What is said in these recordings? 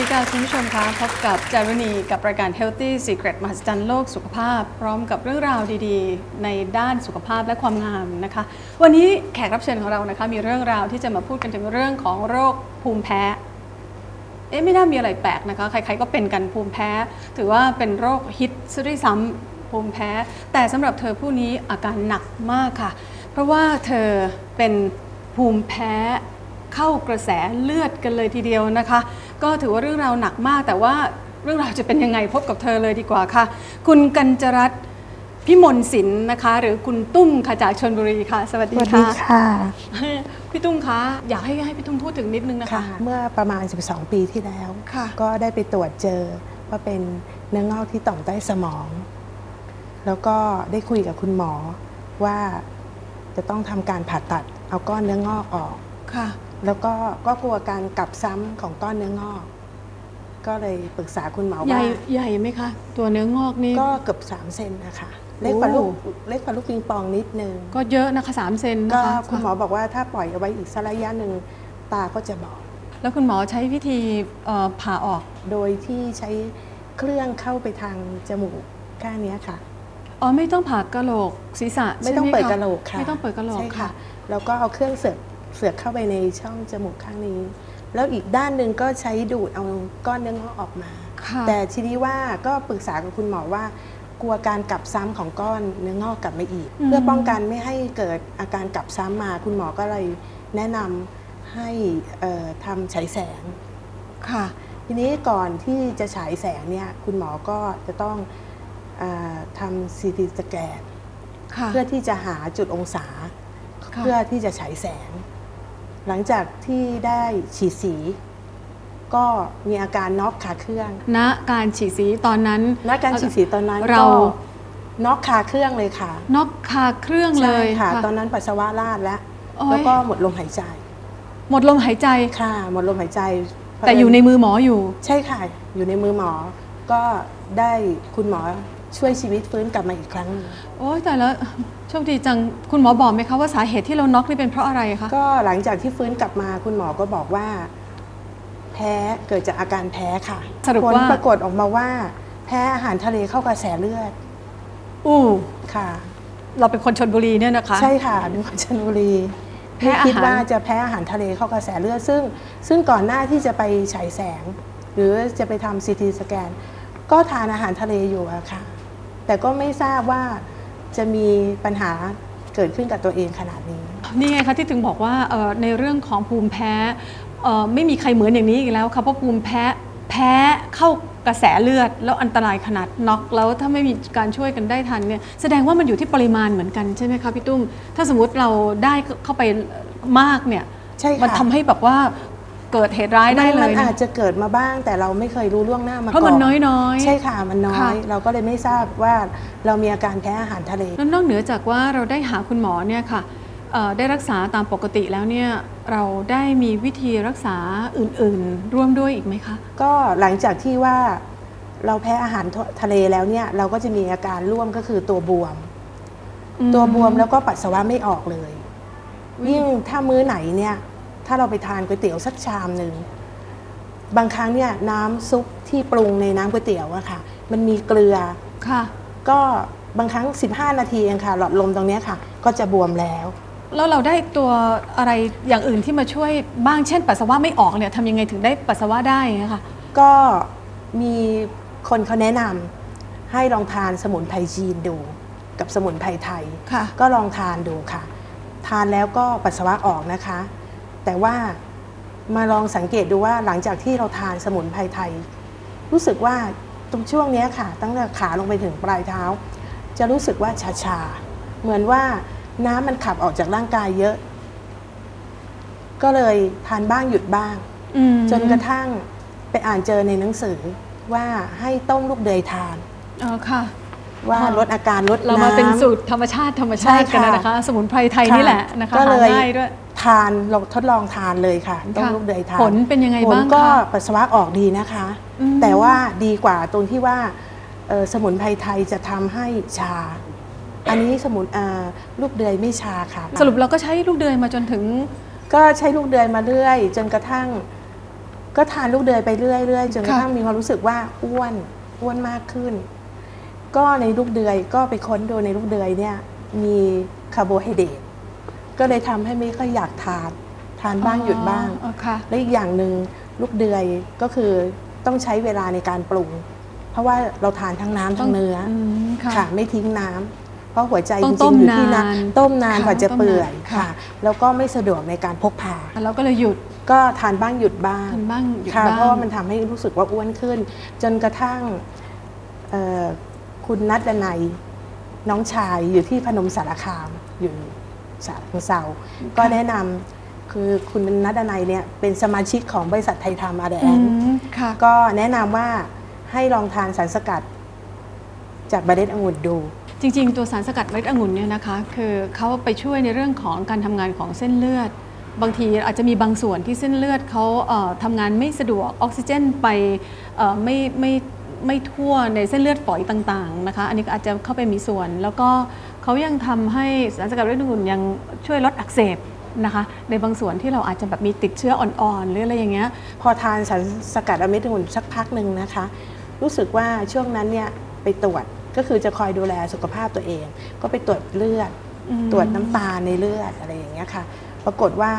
ดีค่ะคุณผู้ชมคะพบกับจารุณีกับรายการ Healthy Secret มหัศจรรย์โลกสุขภาพ พร้อมกับเรื่องราวดีๆ ในด้านสุขภาพและความงามนะคะ วันนี้แขกรับเชิญของเรานะคะ มีเรื่องราวที่จะมาพูดกันถึงเรื่องของโรคภูมิแพ้ เอ๊ะไม่น่ามีอะไรแปลกนะคะ ใครๆก็เป็นกันภูมิแพ้ ถือว่าเป็นโรคฮิตซะด้วยซ้ำภูมิแพ้ แต่สำหรับเธอผู้นี้อาการหนักมากค่ะ เพราะว่าเธอเป็นภูมิแพ้เข้ากระแสเลือดกันเลยทีเดียวนะคะ ก็ถือว่าเรื่องราวหนักมาก แต่ว่าเรื่องราวจะเป็นยังไงพบกับเธอเลยดีกว่าค่ะ คุณกัญจรัตน์พิมลศิลป์นะคะ หรือคุณตุ้มค่ะจากชนบุรีค่ะ สวัสสดีวัสดีค่ะ ค่ะพี่ตุ้มคะอยากให้ให้พี่ตุ้มพูดถึงนิดนึงนะคะค่ะเมื่อประมาณ 12 ปีที่แล้ว ค่ะ ก็ได้ไปตรวจเจอว่าเป็นเนื้องอกที่ต่อมใต้สมอง แล้วก็ได้คุยกับคุณหมอว่าจะต้องทำการผ่าตัดเอาก้อนเนื้องอกออกค่ะ แล้วก็ก็กลัวการกลับซ้ำของก้อนเนื้องอก ก็เลยปรึกษาคุณหมอใหญ่ว่าใหญ่ไหมคะ ตัวเนื้องอกนี่ ก็เกือบ3เซนนะคะ เล็กกว่าลูกโอ้เล็กกว่าลูกปิงปองนิดนึงก็เยอะนะคะสามเซนนะก็คะคุณหมอบอกว่าถ้าปล่อยเอาไว้อีกสักระยะหนึ่งตาก็จะบอดแล้วคุณหมอใช้วิธีเอ่อผ่าออกโดยที่ใช้เครื่องเข้าไปทางจมูกข้างเนี้ยค่ะ อ๋อไม่ต้องผ่ากระโหลกศีรษะไม่ต้องใช่หเปิดกระโหลกค่ะไม่ต้องเปิดกระโหลกใช่ค่ะ แล้วก็เอาเครื่องเสือก เสือกเข้าไปในช่องจมูกข้างนี้ แล้วอีกด้านหนึ่งก็ใช้ดูดเอาก้อนเนื้องอกออกมาค่ะแต่ทีนี้ว่าก็ปรึกษากับคุณหมอว่า กลัวการกลับซ้ำของก้อนเนื้องอกกลับมาอีก เพื่อป้องกันไม่ให้เกิดอาการกลับซ้ำมา คุณหมอก็เลยแนะนำให้เอ่อทำฉายแสงค่ะ ทีนี้ก่อนที่จะฉายแสงเนี่ยคุณหมอก็จะต้องเออทำซีทีสแกนค่ะเพื่อที่จะหาจุดองศาค่ะเพื่อที่จะฉายแสง หลังจากที่ได้ฉีดสี ก็มีอาการน็อกขาเครื่องณการฉีดสีตอนนั้นณการฉีดสีตอนนั้นเราก็น็อกขาเครื่องเลยค่ะน็อกคาเครื่องเลใช่ยค่ะ ตอนนั้นปัสสาวะราดแล้วโอ้ยแล้วก็หมดลมหายใจ หมดลมหายใจค่ะ หมดลมหายใจ แต่อยู่ในมือหมออยู่ ใช่ค่ะ อยู่ในมือหมอก็ได้คุณหมอ ช่วยชีวิตฟื้นกลับมาอีกครั้งหนึ่งโอ้ยแต่แล้วโชคดีจังคุณหมอบอกไหมคะว่าสาเหตุที่เราน็อกนี่เป็นเพราะอะไรคะก็หลังจากที่ฟื้นกลับมาคุณหมอก็บอกว่า แพ้เกิดจากอาการแพ้ค่ะสรุปผลว่าปรากฏออกมาว่า แพ้อาหารทะเลเข้ากระแสเลือดอู้ค่ะ เราเป็นคนชนบุรีเนี่ยนะคะ ใช่ค่ะเป็นคนชลบุรีแพ้อาหารไม่คิดว่าจะแพ้อาหารทะเลเข้ากระแสเลือดซึ่ง ซึ่งก่อนหน้าที่จะไปฉายแสง หรือจะไปทำซีทีสแกน ก็ทานอาหารทะเลอยู่อะค่ะ แต่ก็ไม่ทราบว่าจะมีปัญหาเกิดขึ้นกับตัวเองขนาดนี้ นี่ไงคะที่ถึงบอกว่าเอ่อในเรื่องของภูมิแพ้เอ่อไม่มีใครเหมือนอย่างนี้อีกแล้วค่ะเพราะภูมิแพ้แพ้เข้ากระแสเลือด แล้วอันตรายขนาดน็อกแล้วถ้าไม่มีการช่วยกันได้ทันเนี่ยแสดงว่ามันอยู่ที่ปริมาณเหมือนกันใช่ไหมคะพี่ตุ้ม ถ้าสมมติเราได้เข้าไปมากเนี่ยใช่ค่ะมันทำให้แบบว่า เกิดเหตุร้ายได้เลมันยอานะจจะเกิดมาบ้าง แต่เราไม่เคยรู้ล่วงหน้ามาก่อนเพราะมันน้อยๆ ใช่ค่ะมันน้อค่ะยเราก็เลยไม่ทราบว่าเรามีอาการแพ้อาหารทะเลแล้วนอกเหนือจากว่าเราได้หาคุณหมอเนี่ยค่ะเอ่อได้รักษาตามปกติแล้วเนี่ยเราได้มีวิธีรักษาอื่นๆ ร่วมด้วยอีกไหมคะ ก็หลังจากที่ว่าเราแพ้อาหารทะเลแล้วเนี่ยเราก็จะมีอาการร่วมก็คือตัวบวมอืมตัวบวมแล้วก็ปัสสาวะไม่ออกเลยอุ๊ยยิ่งถ้ามื้อไหนเนี่ย ถ้าเราไปทานก๋วยเตี๋ยวสักชามหนึ่งบางครั้งเนี่ยน้ำซุปที่ปรุงในน้ำก๋วยเตี๋ยวอะค่ะ มันมีเกลือค่ะ ก็บางครั้ง 15 นาทีเองค่ะ หลอดลมตรงเนี้ยค่ะ ก็จะบวมแล้ว แล้วเราได้ตัวอะไรอย่างอื่นที่มาช่วยบ้างเช่น ปัสสาวะไม่ออกเนี่ยทำยังไงถึงได้ปัสสาวะได้อะคะก็มีคนเขาแนะนำให้ลองทานสมุนไพรจีนดู กับสมุนไพรไทย ค่ะ ก็ลองทานดูค่ะ ทานแล้วก็ปัสสาวะออกนะคะ แต่ว่ามาลองสังเกตดูว่าหลังจากที่เราทานสมุนไพรไทย รู้สึกว่าตรงช่วงเนี้ยค่ะ ตั้งแต่ขาลงไปถึงปลายเท้า จะรู้สึกว่าชาๆเหมือนว่าน้ำมันขับออกจากร่างกายเยอะ ก็เลยทานบ้างหยุดบ้างอืมจนกระทั่งไปอ่านเจอในหนังสือว่าให้ต้มลูกเดือยทานอ๋อค่ะ ว่าค่ะลดอาการลดเราน้ำมาเป็นสูตรธรรมชาติธรรมชาติใช่กันค่ะนะคะ สมุนไพรไทยนี่แหละนะคะก็หาเลยง่ายด้วย ทานเราทดลองทานเลยค่ะ ต้มค่ะลูกเดือยทานผลเป็นยังไงผลบ้างก็คะปัสสาวะออกดีนะคะอืมแต่ว่าดีกว่าตรงที่ว่าเอ่อสมุนไพรไทยจะทำให้ชา อันนี้สมุนอ่าลูกเดือยไม่ชาค่ะ สรุปเราก็ใช้ลูกเดือยมาจนถึง ก็ใช้ลูกเดือยมาเรื่อย จนกระทั่ง ก็ทานลูกเดือยไปเรื่อยๆจนกระค่ะทั่งมีความรู้สึกว่าอ้วนอ้วนมากขึ้น ก็ในลูกเดือยก็ไปค้นดูในลูกเดือยเนี่ยมีคาร์โบไฮเดรต ก็เลยทำให้ไม่ค่อยอยากทานทานบ้างหยุดบ้างอ๋อค่ะและอีกอย่างหนึ่งลูกเดือยก็คือต้องใช้เวลาในการปรุง เพราะว่าเราทานทั้งน้ำทั้งเนื้ออมค่ะค่ะ ไม่ทิ้งน้ำเพราะหัวใจต้จองริต้งมๆอยู่ที่นานน้ำต้มนานค่ะกว่าจะเปื่อยต้มนานค่ะค่ะ แล้วก็ไม่สะดวกในการพกพาเราก็เลยหยุดก็ทานบ้างหยุดบ้างทานบ้างหยุดค่ะบ้างเพราะว่ามันทำให้รู้สึกว่าอ้วนขึ้น จนกระทั่งเอ่อคุณนัดดนัยน้องชายอยู่ที่พนมสารคามอยู่ ฉะเชิงเซาก็แนะนำคือคุณนัดดนัยเนี่ยเป็นสมาชิกของบริษัทไทยทามอาแดอืนมค่ะ ก็แนะนำว่าให้ลองทานสารสกัด จากเมล็ดองุ่นดู จริงๆ ตัวสารสกัดเม็ดองุ่นเนี่ยนะคะ คือเขาไปช่วยในเรื่องของการทำงานของเส้นเลือด บางทีอาจจะมีบางส่วนที่เส้นเลือดเขาเอ่อทำงานไม่สะดวกออกซิเจนไปเอ่อไม่ไม่ไม่ทั่วในเส้นเลือดฝอยต่างๆนะคะ อันนี้ก็อาจจะเข้าไปมีส่วน แล้วก็ เขายังทำให้สารสกัดเม็ดองุ่นยังช่วยลดอักเสบนะคะในบางส่วนที่เราอาจจะแบบมีติดเชื้ออ่อนๆ หรืออะไรอย่างเงี้ยพอทานสารสกัดอเมดองุ่นสักพักหนึ่งนะคะ รู้สึกว่าช่วงนั้นเนี่ยไปตรวจก็คือจะคอยดูแลสุขภาพตัวเอง ก็ไปตรวจเลือดอืมตรวจน้ำตาลในเลือดอะไรอย่างเงี้ยค่ะ ปรากฏว่า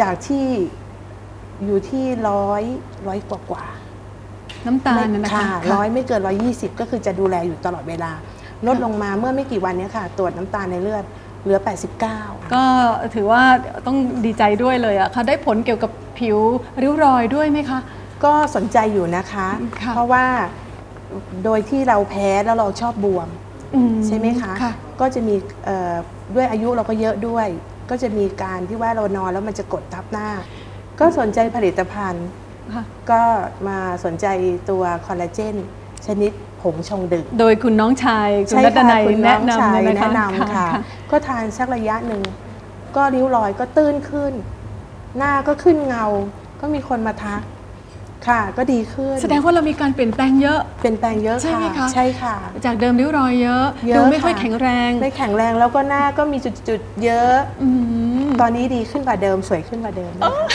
จากที่อยู่ที่ร้อยร้อยกว่ากว่าน้ำตาลนะนะคะร้อยไม่เกินร้อยยี่สิบก็คือจะดูแลอยู่ตลอดเวลา ลดลงมาเมื่อไม่กี่วันเนี้ยค่ะ ตรวจน้ำตาลในเลือดเหลือ 89 ก็ถือว่าต้องดีใจด้วยเลยอะค่ะได้ผลเกี่ยวกับผิวริ้วรอยด้วยไหมคะ ก็สนใจอยู่นะคะ ค่ะ เพราะว่าโดยที่เราแพ้แล้วเราชอบบวม อืใช่ไหมคะ ค่ะ ก็จะมีเอ่อด้วยอายุเราก็เยอะด้วย ก็จะมีการที่ว่าเรานอนแล้วมันจะกดทับหน้า ก็สนใจผลิตภัณฑ์ ค่ะ ก็มาสนใจตัวคอลลาเจนชนิด ผงชงดื่มโดยคุณน้องชายคุณใช่รัตค่ะนัยคุณน้แนะองชานำยเลยนะคะแนะนำค่ะ ก็ทานสักระยะหนึ่ง ก็ริ้วรอยก็ตื้นขึ้น หน้าก็ขึ้นเงา ก็มีคนมาทักค่ะก็ดีขึ้น แสดงว่าเรามีการเปลี่ยนแปลงเยอะเปลี่ยนแปลงเยอะใช่ไหมค่ะคะใช่ค่ะ จากเดิมริ้วรอยเยอะเยอะดูไม่ค่อยค่ะแข็งแรง ไม่แข็งแรงแล้วก็หน้าก็มีจุดๆเยอะอืมตอนนี้ดีขึ้นกว่าเดิมสวยขึ้นกว่าเดิมนะคะ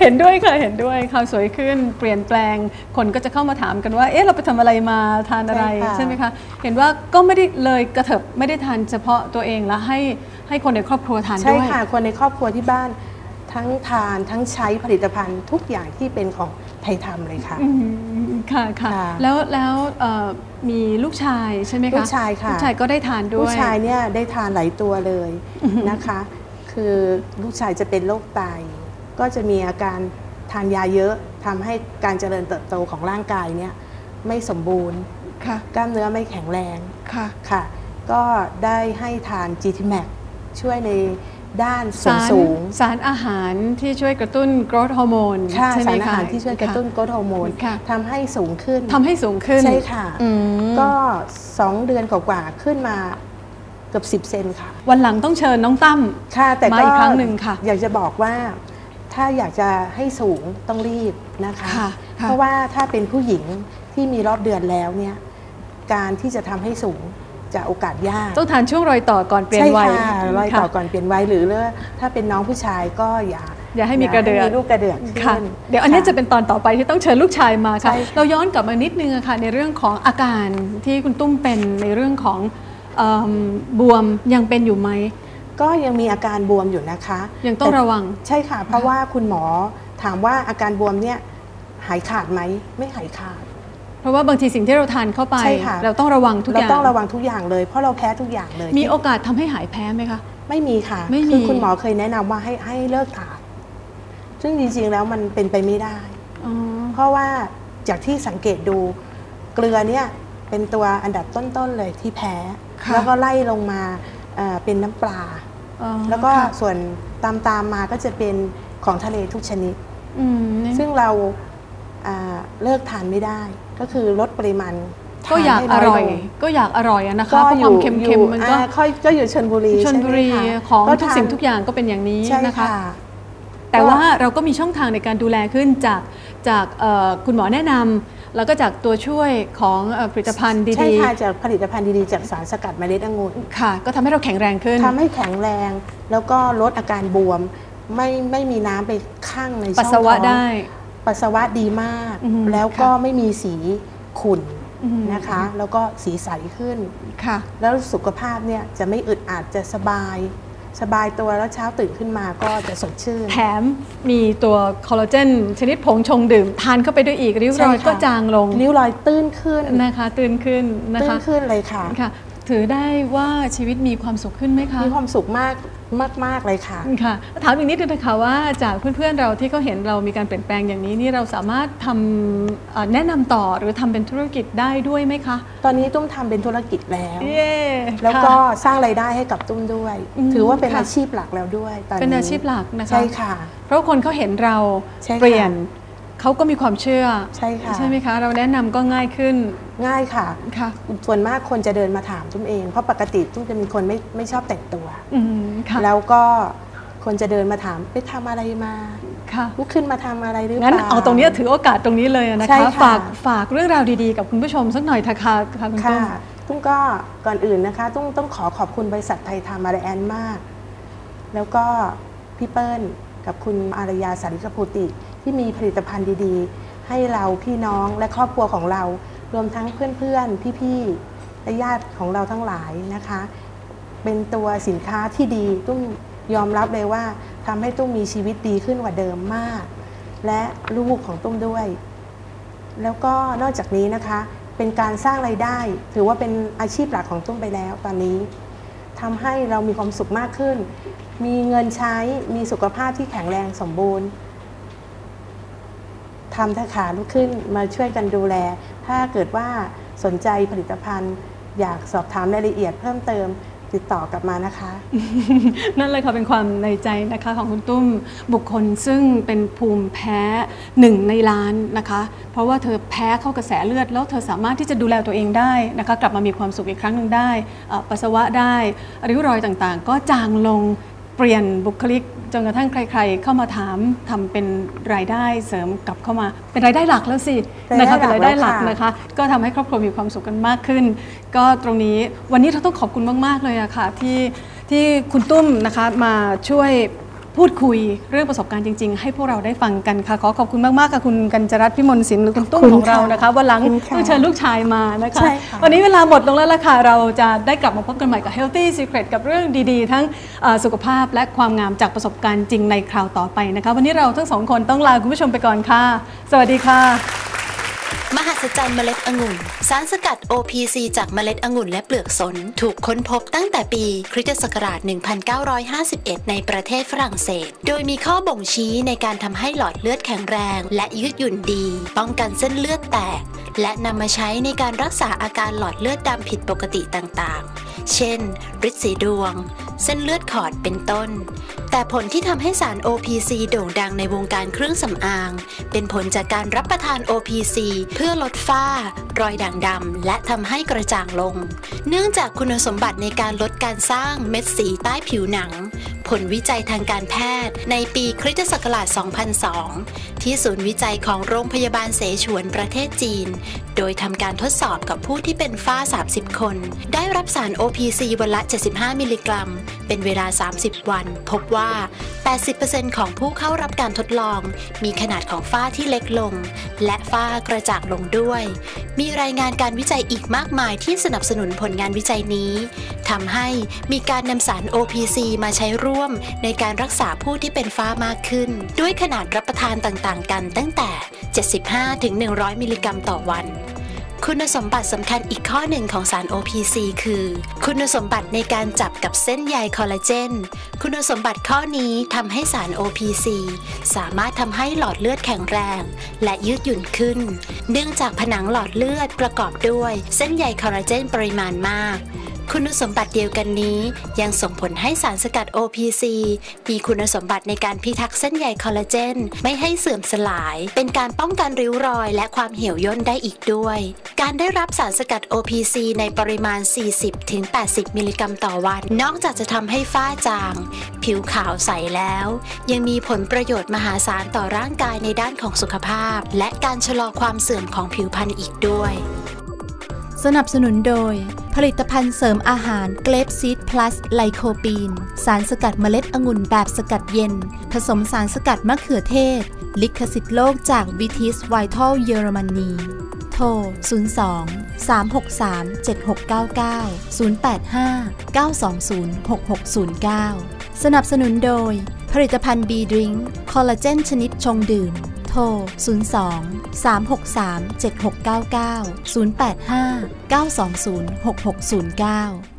เห็นด้วยค่ะเห็นด้วยค่ะสวยขึ้นเปลี่ยนแปลงคนก็จะเข้ามาถามกันว่า เอ๊ะเราไปทำอะไรมาทานอะไรใช่ค่ะใช่ไหมคะเห็นว่าก็ไม่ได้เลยกระเถิบไม่ได้ทานเฉพาะตัวเองแล้วให้ให้คนในครอบครัวทานใช่ด้วยค่ะคนในครอบครัวที่บ้านทั้งทานทั้งใช้ผลิตภัณฑ์ทุกอย่างที่เป็นของไทยทำเลยค่ะอืมค่ะค่ะค่ะแล้วแล้วเอ่อมีลูกชายใช่ไหมคะลูกชายค่ะลูกชายก็ได้ทานด้วยลูกชายเนี่ยได้ทานหลายตัวเลยอือหือนะคะ คือลูกชายจะเป็นโรคไต ก็จะมีอาการทานยาเยอะทำให้การเจริญเติบโตของร่างกายเนี่ยไม่สมบูรณ์ ค่ะ กล้ามเนื้อไม่แข็งแรงค่ะ ค่ะ ก็ได้ให้ทาน GT Max ช่วยในด้านส่วสานรสูงสารอาหารที่ช่วยกระตุ้นกรดฮอร์โมนค่ะใช่ไหมสารอาคะ หารที่ช่วยกระตุ้นกรดฮอร์โมนค่ะ ทำให้สูงขึ้นทำให้สูงขึ้นใช่ค่ะ อืมก็ 2 เดือนกว่าๆขึ้นมาเกือบ 10 เซนค่ะ วันหลังต้องเชิญน้องตั้ม ค่ะแต่มาก็อีกครั้งหนึ่งค่ะ อยากจะบอกว่า ถ้าอยากจะให้สูงต้องรีบนะคะ ค่ะค่ะ เพราะว่าถ้าเป็นผู้หญิงที่มีรอบเดือนแล้วเนี่ยการที่จะทำให้สูงจะโอกาสยากต้องทานช่วงรอยต่อก่อนเปลี่ยนใช่วัยค่ะรอยต่อค่ะก่อนเปลี่ยนวัยหรือถ้าเป็นน้องผู้ชายก็อย่าอย่าให้มีกระเดือกมีลูกกระเดือกค่ะ ขึ้น เดี๋ยวอันนี้ค่จะเป็นตอนต่อไปที่ต้องเชิญลูกชายมาค่ะ ใช่ค่ะ เราย้อนกลับมานิดนึงอะค่ะในเรื่องของอาการที่คุณตุ้มเป็นในเรื่องของเอิ่มบวมยังเป็นอยู่ไหม ก็ยังมีอาการบวมอยู่นะคะยังต้องแระวัง ใช่ค่ะ เพราะว่าคุณหมอถามว่าอาการบวมเนี่ยหายขาดไหมไม่หายขาด เพราะว่าบางทีสิ่งที่เราทานเข้าไป ใช่ค่ะ เราต้องระวังทุกอเราย่างต้องระวังทุกอย่างเลย เพราะเราแพ้ทุกอย่างเลยมีโอกาสทำให้หายแพ้ไหมคะ ไม่มีค่ะไม่มี คือคุณหมอเคยแนะนำว่าให้ให้เลิกทานซึ่งจริงๆแล้วมันเป็นไปไม่ได้ อ๋อเพราะว่าจากที่สังเกตดูเกลือเนี่ยเป็นตัวอันดับต้นๆเลยที่แพ้ค่ะแล้วก็ไล่ลงมาเอ่อเป็นน้ำปลาอ๋อ แล้วก็ค่ะส่วนตามตามๆมาก็จะเป็นของทะเลทุกชนิดอืมซึ่งเราอ่าเลิกทานไม่ได้ ก็คือลดปริมาณทนก็อยากให้อน้ร่อยลงก็อยากอร่อยอะนะคะก็เพราะอความยู่เค็มอยู่ๆมันก็อ่าค่อยก็อยู่ชนบุรีชนบุรีใช่ไหมคะของก็ทุกทานสิ่งทุกอย่างก็เป็นอย่างนี้ใช่นะคะค่ะแต่ว่าเราก็มีช่องทางในการดูแลขึ้นจากจากเอ่อคุณหมอแนะนำ แล้วก็จากตัวช่วยของเอ่อผลิตภัณฑ์ใช่ดีค่ะจากผลิตภัณฑ์ดีๆจากสารสกัดเมล็ดองุ่นๆค่ะ ก็ทำให้เราแข็งแรงขึ้นทำให้แข็งแรง แล้วก็ลดอาการบวม ไม่ไม่มีน้ำไปข้างในช่องปัสสาวะท้องได้ ปัสสาวะดีมากอืมแล้วก็ค่ะไม่มีสีขุ่นอืมนะคะ แล้วก็สีใสขึ้นค่ะ แล้วสุขภาพเนี่ยจะไม่อึดอัดจะสบาย สบายตัวแล้วเช้าตื่นขึ้นมาก็จะสดชื่น แถมมีตัวคอลลาเจนชนิดผงชงดื่ม ทานเข้าไปด้วยอีก ริ้วรอยใช่ค่ะก็จางลง ริ้วรอยตื้นขึ้นนะคะ ตื่นขึ้นนะตื้นคะขึ้นเลยค่ะค่ะ ถือได้ว่าชีวิตมีความสุขขึ้นไหมคะ มีความสุขมาก มากมากเลยค่ะ ค่ะ ถามอีกนิดนึงนะคะว่าจากเพื่อนๆเราที่เขาเห็นเรามีการเปลี่ยนแปลงอย่างนี้นี่เราสามารถทำเอ่อแนะนำต่อหรือทำเป็นธุรกิจได้ด้วยไหมคะ ตอนนี้ตุ้มทำเป็นธุรกิจแล้วเย้แล้วก็ค่ะสร้างรายได้ให้กับตุ้มด้วยอืมถือว่าเป็นค่ะอาชีพหลักแล้วด้วยตอนนี้เป็นอาชีพหลักนะคะ ใช่ค่ะ เพราะคนเขาเห็นเราใช่ค่ะเปลี่ยนเขาก็มีความเชื่อ ใช่ค่ะ ใช่ไหมคะ เราแนะนำก็ง่ายขึ้น ง่ายค่ะ ค่ะส่วนมากคนจะเดินมาถามตุ้มเอง เพราะปกติตุ้มจะเป็นคนไม่ไม่ชอบแต่งตัว อืมค่ะแล้วก็คนจะเดินมาถามไปทำอะไรมาค่ะลุกขึ้นมาทำอะไรหรือเปงั้นล่า เอาตรงเนี้ยถือโอกาสตรงนี้เลยนะใช่คะค่ะ ฝากฝากเรื่องราวดีๆ กับคุณผู้ชมสักหน่อยเถอะค่ะค่ะคุณค่ะตุ้มตุ้มก็ก่อนอื่นนะคะตุ้มต้องขอขอบคุณบริษัทไทยทามาแอนมาก แล้วก็พี่เปิ้ลกับคุณอารยาสาริกภูติ ที่มีผลิตภัณฑ์ดีๆ ให้เราพี่น้องและครอบครัวของเรา รวมทั้งเพื่อนๆ พี่ๆ และญาติของเราทั้งหลายนะคะ เป็นตัวสินค้าที่ดีตุ้มยอมรับเลยว่าทำให้ตุ้มมีชีวิตดีขึ้นกว่าเดิมมาก และลูกของตุ้มด้วย แล้วก็นอกจากนี้นะคะ เป็นการสร้างไรายได้ ถือว่าเป็นอาชีพหลักของตุ้มไปแล้วตอนนี้ทำให้เรามีความสุขมากขึ้น มีเงินใช้มีสุขภาพที่แข็งแรงสมบูรณ์ ทำเถอะขาลุกขึ้นมาช่วยกันดูแล ถ้าเกิดว่าสนใจผลิตภัณฑ์อยากสอบถามรายละเอียดเพิ่มเติมติดต่อกลับมานะคะ นั่นเลยค่ะเป็นความในใจนะคะของคุณตุ้มบุคคลซึ่งเป็นภูมิแพ้หนึ่งในล้านนะคะ เพราะว่าเธอแพ้เข้ากระแสเลือด แล้วเธอสามารถที่จะดูแลตัวเองได้นะคะ กลับมามีความสุขอีกครั้งหนึ่งได้ปัสสาวะได้ริ้วรอยต่างๆ ก็จางลง เปลี่ยนบุคลิกจนกระทั่งใคร ๆ เข้ามาถามทำเป็นรายได้เสริมกลับเข้ามา เป็นรายได้หลักแล้วสินะคะเป็นรายได้หลักนะคะ ก็ทำให้ครอบครัวมีความสุขกันมากขึ้น ก็ตรงนี้วันนี้เราต้องขอบคุณมาก ๆ เลยอะค่ะที่ที่คุณตุ้มนะคะมาช่วย พูดคุยเรื่องประสบการณ์จริง ๆ ให้พวกเราได้ฟังกันค่ะ ขอขอบคุณมาก ๆ ค่ะคุณกัญจรัตน์พิมลศิลป์หรือคุณตุ้มขอบคุขณองเรานะคะวันหลังขอบคุณค่ะต้องเชิญลูกชายมานะคะใช่ค่ะวันนี้เวลาหมดลงแล้วล่ะค่ะ เราจะได้กลับมาพบกันใหม่กับ Healthy Secret กับเรื่องดีๆ ทั้งเอ่อสุขภาพและความงามจากประสบการณ์จริงในคราวต่อไปนะคะ วันนี้เราทั้งสองคนต้องลาคุณผู้ชมไปก่อนค่ะ สวัสดีค่ะ มหัศจรรย์เมล็ดองุ่น สารสกัด OPC จากเมล็ดองุ่นและเปลือกสน ถูกค้นพบตั้งแต่ปีคริสตศักราช 1951 ในประเทศฝรั่งเศส โดยมีข้อบ่งชี้ในการทำให้หลอดเลือดแข็งแรง และยืดหยุ่นดี ป้องกันเส้นเลือดแตก และนำมาใช้ในการรักษาอาการหลอดเลือดดำผิดปกติต่างๆ เช่นริดสีดวง เส้นเลือดขอดเป็นต้นแต่ผลที่ทำให้สาร OPC โด่งดังในวงการเครื่องสำอาง เป็นผลจากการรับประทาน OPC เพื่อลดฝ้า รอยด่างดำและทำให้กระจ่างลง เนื่องจากคุณสมบัติในการลดการสร้างเม็ดสีใต้ผิวหนัง ผลวิจัยทางการแพทย์ ในปีคริสตศักราช 2002 ที่ศูนย์วิจัยของโรงพยาบาลเสฉวนประเทศจีน โดยทำการทดสอบกับผู้ที่เป็นฝ้า 30 คน ได้รับสาร OPC วันละ 75 มิลลิกรัม เป็นเวลา 30 วัน พบว่า 80%ของผู้เข้ารับการทดลอง มีขนาดของฝ้าที่เล็กลง และฝ้ากระจ่างลงด้วย มีรายงานการวิจัยอีกมากมายที่สนับสนุนผลงานวิจัยนี้ทำให้มีการนำสาร OPC มาใช้ร่วมในการรักษาผู้ที่เป็นฝ้ามากขึ้น ด้วยขนาดรับประทานต่างๆ กันตั้งแต่ 75-100 มิลลิกรัมต่อวัน คุณสมบัติสำคัญอีกข้อหนึ่งของสาร OPC คือ คุณสมบัติในการจับกับเส้นใยคอลลาเจน คุณสมบัติข้อนี้ทำให้สาร OPC สามารถทำให้หลอดเลือดแข็งแรง และยืดหยุ่นขึ้น เนื่องจากผนังหลอดเลือดประกอบด้วยเส้นใยคอลลาเจนปริมาณมาก คุณสมบัติเดียวกันนี้ยังส่งผลให้สารสกัด OPC มีคุณสมบัติในการพิทักษ์เส้นใยคอลลาเจน ไม่ให้เสื่อมสลาย เป็นการป้องกันริ้วรอย และความเหี่ยวย่นได้อีกด้วย การได้รับสารสกัด OPC ในปริมาณ 40-80 มิลลิกรัมต่อวัน นอกจากจะทำให้ฝ้าจาง ผิวขาวใสแล้ว ยังมีผลประโยชน์มหาศาลต่อร่างกายในด้านของสุขภาพ และการชะลอความเสื่อมของผิวพรรณอีกด้วย สนับสนุนโดย ผลิตภัณฑ์เสริมอาหารเกรปซีดพลัสไลโคปีน สารสกัดเมล็ดองุ่นแบบสกัดเย็น ผสมสารสกัดมะเขือเทศ ลิขสิทธิ์โลกจากวิทิสไวทัลเยอรมนีโทร 02 363 7699 085 920 6609 สนับสนุนโดย ผลิตภัณฑ์ B Drink คอลลาเจนชนิดชงดื่ม ร 02 363 7699 085 920 6609